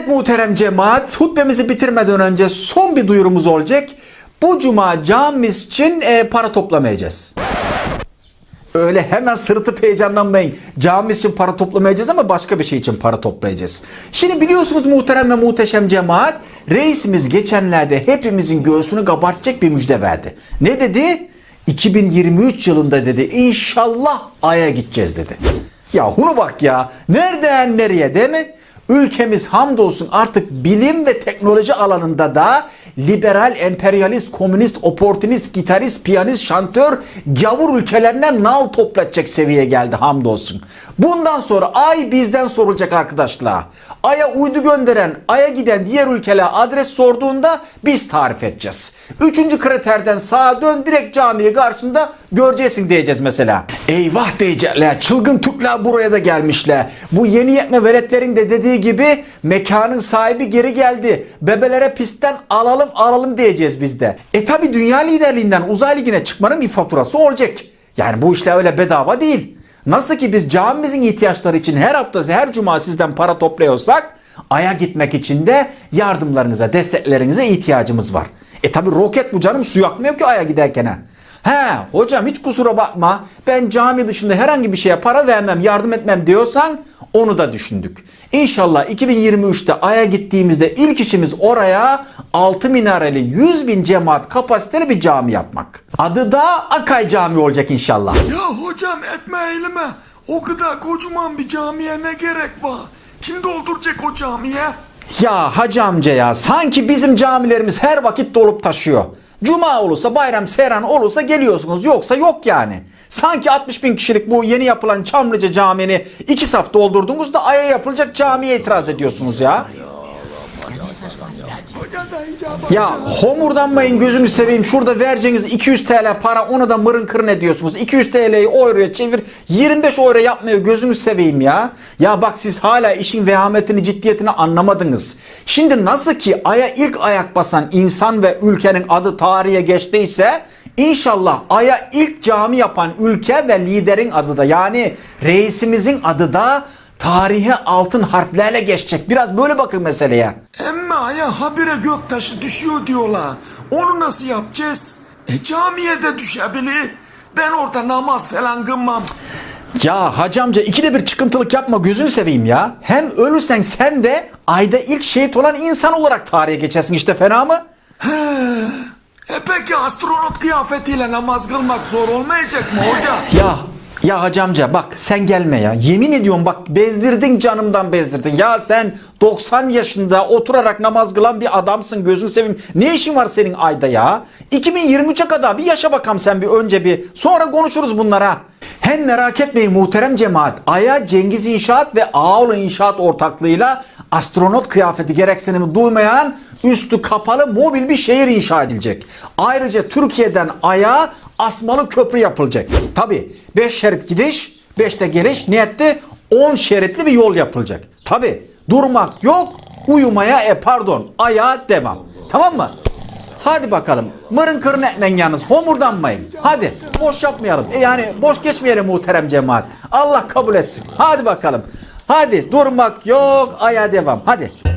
Evet muhterem cemaat, hutbemizi bitirmeden önce son bir duyurumuz olacak. Bu cuma camimiz için e, para toplamayacağız. Öyle hemen sırıtıp heyecanlanmayın. Camimiz için para toplamayacağız ama başka bir şey için para toplayacağız. Şimdi biliyorsunuz muhterem ve muhteşem cemaat, reisimiz geçenlerde hepimizin göğsünü kabartacak bir müjde verdi. Ne dedi? 2023 yılında dedi inşallah Ay'a gideceğiz dedi. Ya bunu bak ya. Nereden nereye değil mi? Ülkemiz hamdolsun artık bilim ve teknoloji alanında da liberal, emperyalist, komünist, oportunist, gitarist, piyanist, şantör, gavur ülkelerinden nal toplatacak seviyeye geldi hamdolsun. Bundan sonra ay bizden sorulacak arkadaşlar. Ay'a uydu gönderen, Ay'a giden diğer ülkelere adres sorduğunda biz tarif edeceğiz. Üçüncü kriterden sağa dön direkt camiye karşında göreceksin diyeceğiz mesela. Eyvah diyecekler. Çılgın Türkler buraya da gelmişler. Bu yeni yetme veletlerin de dediği gibi mekanın sahibi geri geldi. Bebelere pistten alalım alalım diyeceğiz biz de. E tabi dünya liderliğinden uzay ligine çıkmanın bir faturası olacak. Yani bu işler öyle bedava değil. Nasıl ki biz camimizin ihtiyaçları için her hafta her cuma sizden para topluyorsak Ay'a gitmek için de yardımlarınıza, desteklerinize ihtiyacımız var. E tabi roket bu canım su yakmıyor ki Ay'a giderken. He hocam hiç kusura bakma ben cami dışında herhangi bir şeye para vermem yardım etmem diyorsan onu da düşündük. İnşallah 2023'te Ay'a gittiğimizde ilk işimiz oraya 6 minareli 100 bin cemaat kapasiteli bir cami yapmak. Adı da Akay Camii olacak inşallah. Ya hocam etme eyleme. O kadar kocaman bir camiye ne gerek var? Kim dolduracak o camiye? Ya hacı amca ya sanki bizim camilerimiz her vakit dolup taşıyor. Cuma olursa bayram seyran olursa geliyorsunuz yoksa yok yani. Sanki 60 bin kişilik bu yeni yapılan Çamlıca Camii'ni iki saf doldurdunuz da aya yapılacak camiye itiraz ediyorsunuz ya. Ya homurdanmayın gözünü seveyim. Şurada vereceğiniz 200 TL para onu da mırın kırın ediyorsunuz. 200 TL'yi euroya çevir 25 euro yapmıyor gözünü seveyim ya. Ya bak siz hala işin vehametini ciddiyetini anlamadınız. Şimdi nasıl ki aya ilk ayak basan insan ve ülkenin adı tarihe geçtiyse İnşallah Ay'a ilk cami yapan ülke ve liderin adı da yani reisimizin adı da tarihe altın harflerle geçecek. Biraz böyle bakın meseleye. Emme aya habire göktaşı düşüyor diyorlar. Onu nasıl yapacağız? E camiye de düşebilir. Ben orada namaz falan kılmam. Ya hacı amca ikide bir çıkıntılık yapma gözünü seveyim ya. Hem ölürsen sen de ayda ilk şehit olan insan olarak tarihe geçersin işte fena mı? E peki astronot kıyafetiyle namaz kılmak zor olmayacak mı hoca? Ya ya hacı amca bak sen gelme ya. Yemin ediyorum bak bezdirdin canımdan bezdirdin. Ya sen 90 yaşında oturarak namaz kılan bir adamsın gözünü seveyim. Ne işin var senin ayda ya? 2023'e kadar bir yaşa bakalım sen bir önce bir. Sonra konuşuruz bunlara. Hem merak etmeyin muhterem cemaat. Ay'a Cengiz İnşaat ve Ağoğlu İnşaat ortaklığıyla astronot kıyafeti gereksinimi duymayan üstü kapalı mobil bir şehir inşa edilecek. Ayrıca Türkiye'den Ay'a asmalı köprü yapılacak. Tabi 5 şerit gidiş 5 de geliş niyette 10 şeritli bir yol yapılacak. Tabi durmak yok uyumaya e pardon ayağa devam. Tamam mı? Hadi bakalım. Mırın kırın etmen yalnız. Homurdanmayın. Hadi. Boş yapmayalım. E yani boş geçmeyelim muhterem cemaat. Allah kabul etsin. Hadi bakalım. Hadi durmak yok. Aya devam. Hadi.